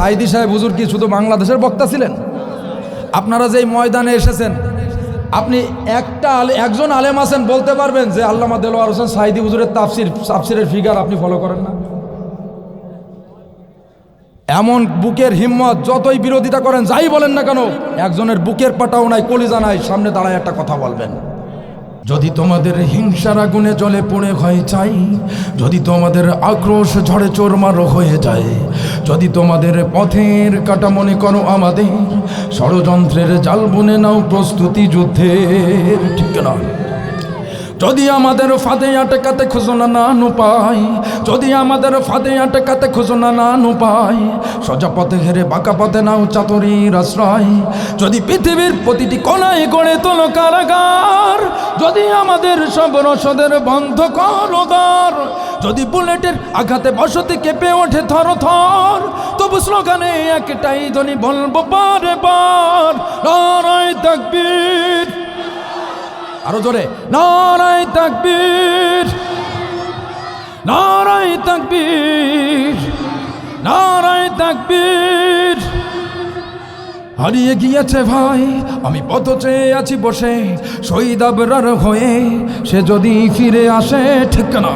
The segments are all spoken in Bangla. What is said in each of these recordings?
সাইদি সাহেব হুজুর কি শুধু বাংলাদেশের বক্তা ছিলেন? আপনারা যেই ময়দানে এসেছেন, আপনি একটা একজন আলেম আছেন, বলতে পারবেন যে আল্লামা দেলোয়ার হোসেন সাইদি হুজুরের তাফসির, তাফসিরের ফিগার আপনি ফলো করেন না। এমন বুকের হিম্মত, যতই বিরোধিতা করেন, যাই বলেন না কেন, একজনের বুকের পাটাও নাই, কলিজা নাই, সামনে দাঁড়ায় একটা কথা বলবেন। যদি তোমাদের হিংসার আগুনে জলে পড়ে হয় চাই, যদি তোমাদের আক্রোশ ঝড়ে চোরমারো হয়ে যায়, যদি তোমাদের পথের কাটা মনে করো আমাদের, ষড়যন্ত্রের জাল বনে নাও প্রস্তুতি যুদ্ধের, ঠিক না যদি আমাদের ফাঁদে আটকাতে খুঁজনা না নু পাই যদি আমাদের ফাঁদে আটকাতে খুঁজনা না নু পাই সোজা পথে ঘেরে বাঁকা পথে নাও চাতুরির আশ্রয়। যদি পৃথিবীর প্রতিটি কোনায় গড়ে তোলো কারাগার, যদি আমাদের সব রসদের বন্ধ করো দ্বার, যদি বুলেটের আঘাতে বসতি কেঁপে ওঠে থর থর, তবু স্লোগানে একটাই ধ্বনি বলব বারে বার, নারায় তাকবীর। আরও জোরে। নারাই তাকবীর নারাই তাকবীর নারাই তাকবীর। হারিয়ে গিয়েছে ভাই, আমি পথ চেয়ে আছি বসে। শহীদ আবরার হয়ে সে যদি ফিরে আসে, ঠিক না।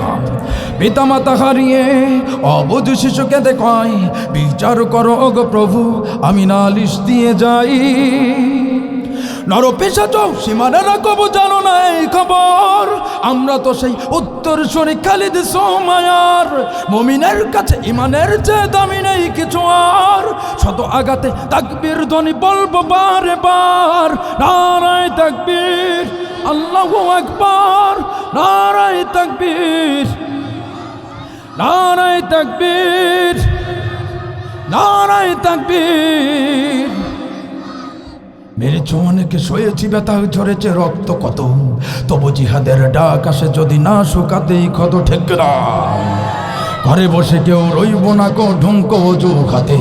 পিতামাতা হারিয়ে অবুধ শিশুকে দেখায়, বিচার করো গো প্রভু, আমি নালিশ দিয়ে যাই। নর পেশাচ সীমানারা কবু জানো না এই খবর। আমরা তো সেই উত্তর শরী খালিদ সোমায়ার। মমিনের কাছে ইমানের যে দামি নেই কিছু আর। শত আঘাতে তাকবীর ধ্বনি বলব বারে বার। নারায় তাকবীর, আল্লাহু আকবার। নারায় তাকবীর নারায় তাকবীর নারায় তাকবীর। অনেকে শয়েছি ব্যথা ঝরেছে, রক্ত কত? তবু জিহাদের ডাক আসে যদি না শুকাতেই ক্ষত ঠেকরা। ঘরে বসে কেউ রইব না কো ঢুঙ্কো জু খাতে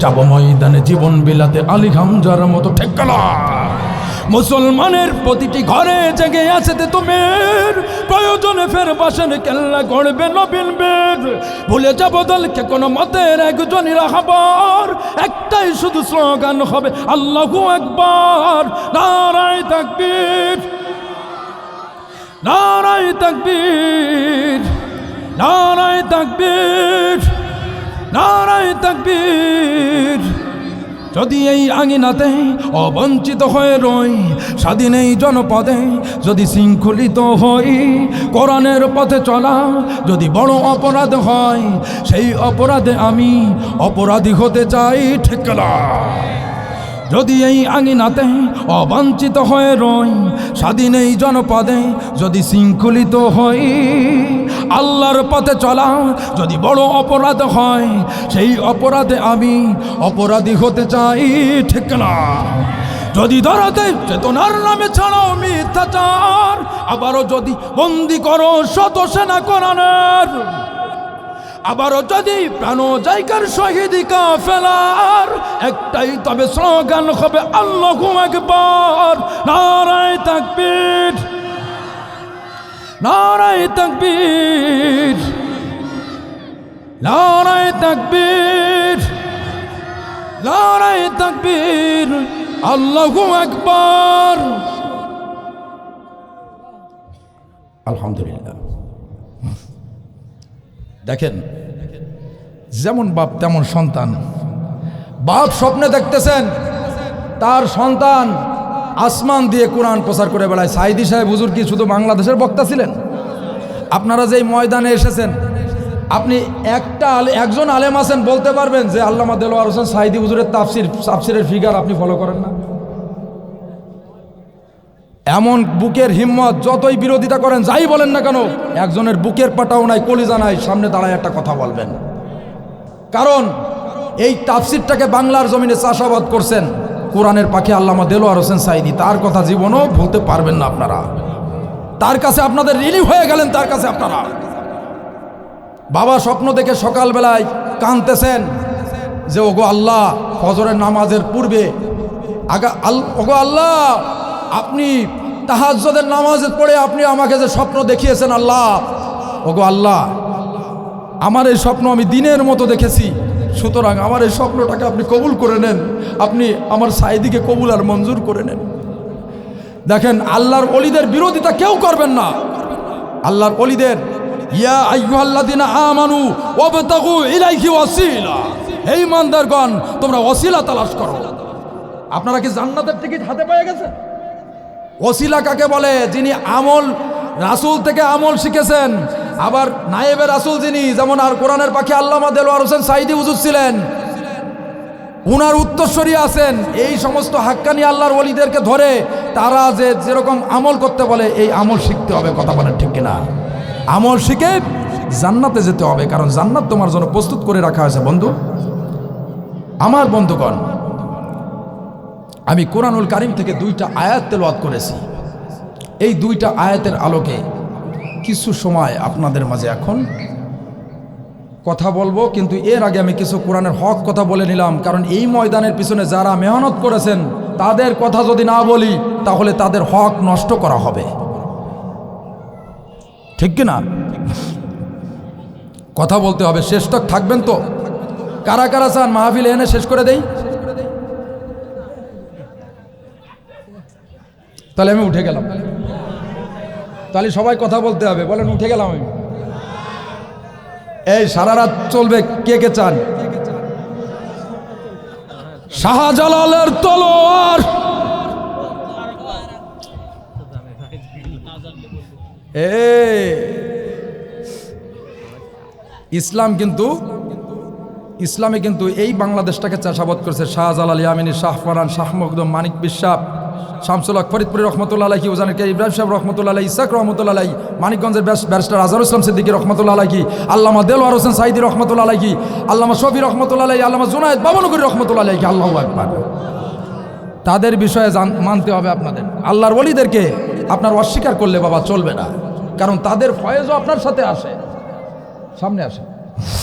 যাব ময়দানে জীবন বিলাতে আলী হামজার মতো ঠেকলা। মুসলমানের প্রতিটি ঘরে জেগে আছে তে তুমের প্রয়োজনে ফের বাসেন কেল্লা গড়বে নবীন বেদ ভুলে যাব দলকে, কোনো মতের একজনই রাখাবার একটাই শুধু স্লোগান হবে, আল্লাহু একবার নারায় তাকবীর নারায় তাকবীর নারায় তাকবীর নারায় তাকবীর। যদি এই আঙিনাতে অবঞ্চিত হয়ে রই, স্বাধীন এই জনপদে যদি শৃঙ্খলিত হই, কোরআনের পথে চলা, যদি বড় অপরাধ হয়, সেই অপরাধে আমি অপরাধী হতে চাই ঠেকলা যদি এই আঙিনাতে অবাঞ্ছিত হয়ে রই, স্বাধীন এই জনপদে যদি শৃঙ্খলিত হই, আল্লাহর পথে চলা যদি বড় অপরাধ হয়, সেই অপরাধে আমি অপরাধী হতে চাই, ঠিক না? যদি ধরাতে চেতনার নামে ছাড়াও মিথ্যাচার, আবারও যদি বন্দি করো শত সেনা কোরআনের আবারও যদি প্রাণ জায়গার শহীদিকা ফেলার, একটাই তবে স্লোগান হবে আল্লাহ একবার নারায় তাকবীর। নারায় তাকবীর। নারায় তাকবীর। নারায় তাকবীর। আল্লাহু একবার আলহামদুলিল্লাহ। দেখেন, যেমন বাপ তেমন সন্তান। বাপ স্বপ্নে দেখতেছেন, তার সন্তান আসমান দিয়ে কোরআন প্রচার করে বেড়ায়। সাইদি সাহেব, হুজুর কি শুধু বাংলাদেশের বক্তা ছিলেন? আপনারা যেই ময়দানে এসেছেন, আপনি একটা একজন আলেম আছেন, বলতে পারবেন যে আল্লামা দেলোয়ার হোসেন সাইদি হুজুরের তাফসির, তাফসিরের ফিগার আপনি ফলো করেন না। এমন বুকের হিম্মত যতই বিরোধিতা করেন, যাই বলেন না কেন, একজনের বুকের পাটাও নাই, কলিজা নাই, সামনে দাঁড়ায় একটা কথা বলবেন। কারণ এই তাফসিরটাকে বাংলার জমিনে চাষাবাদ করছেন, কোরআনের পাখি আল্লামা দেলোয়ার হোসেন সাইদি। তার কথা জীবনও ভুলতে পারবেন না আপনারা। তার কাছে আপনাদের রিলিভ হয়ে গেলেন, তার কাছে আপনারা। বাবা স্বপ্ন দেখে সকালবেলায় কানতেছেন যে, ওগো আল্লাহ, ফজরের নামাজের পূর্বে আগা আল ওগো আল্লাহ আপনি তাহাজ্জদের নামাজের পড়ে আপনি আমাকে যে স্বপ্ন দেখিয়েছেন আল্লাহ। ওগো আল্লাহ, আমার এই স্বপ্ন আমি দিনের মতো দেখেছি। সুতরাং আমার এই স্বপ্নটাকে আপনি কবুল করে নেন। আপনি আমার সাইদিকে কবুল আর মঞ্জুর করে নেন। দেখেন, আল্লাহর অলিদের বিরোধিতা কেউ করবেন না। আল্লাহর অলিদের ইয়া তোমরা করো। আপনারা কি জান্নাতের টিকিট হাতে পেয়ে গেছেন? ওসিলা কাকে বলে? যিনি আমল, রাসূল থেকে আমল শিখেছেন। আবার নায়েবে রাসূল যিনি, যেমন আর কোরআনের পাখি আল্লামা দেলোয়ার হোসেন সাইদি হুজুর ছিলেন। উনার উত্তরস্বরী আছেন। এই সমস্ত হাক্কানি আল্লাহর ওলিদেরকে ধরে তারা যে যেরকম আমল করতে বলে, এই আমল শিখতে হবে, কথা বলেন ঠিক কিনা? আমল শিখে জান্নাতে যেতে হবে, কারণ জান্নাত তোমার জন্য প্রস্তুত করে রাখা হয়েছে, বন্ধু। আমার বন্ধুগণ আমি কোরআনুল কারিম থেকে দুইটা আয়াত তেলাওয়াত করেছি। এই দুইটা আয়াতের আলোকে কিছু সময় আপনাদের মাঝে এখন কথা বলব, কিন্তু এর আগে আমি কিছু কোরআনের হক কথা বলে নিলাম, কারণ এই ময়দানের পিছনে যারা মেহনত করেছেন, তাদের কথা যদি না বলি, তাহলে তাদের হক নষ্ট করা হবে। ঠিক কি না? কথা বলতে হবে শেষ তক থাকবেন তো? কারা কারা চান মাহফিল এনে শেষ করে দেই? তাহলে আমি উঠে গেলাম। তাহলে সবাই কথা বলতে হবে। বলেন, উঠে গেলাম আমি। এই সারা রাত চলবে, কে কে চান? শাহজালালের তলোয়ার। এ ইসলাম কিন্তু, ইসলামে কিন্তু এই বাংলাদেশটাকে চাষাবাদ করেছে শাহজালাল ইয়ামিনী শাহ ফরান শাহ মখদুম মানিক বিশ্বাস শামসুল হক ফরিদপুরি রহমতুল্লাহ আলাহি উজানের ইব্রাহিম সাহেব রহমতুল্লাহ আলাই ইসাক রহমতুল্লাহ আলাই মানিকগঞ্জের ব্যারিস্টার আজহার ইসলাম সিদ্দিকী রহমতুল্লাহ আলাহি আল্লামা দেলোয়ার হোসেন সাইদি রহমতুল্লাহ আলাহি আল্লামা শফি রহমতুল্লাহ আলাহি আল্লামা জুনায়দ বাবনগরী রহমতুল্লাহ আলাহি আল্লাহ একবার তাদের বিষয়ে মানতে হবে আপনাদের। আল্লাহর ওলিদেরকে আপনার অস্বীকার করলে বাবা চলবে না, কারণ তাদের ফয়েজও আপনার সাথে আসে। সামনে আসে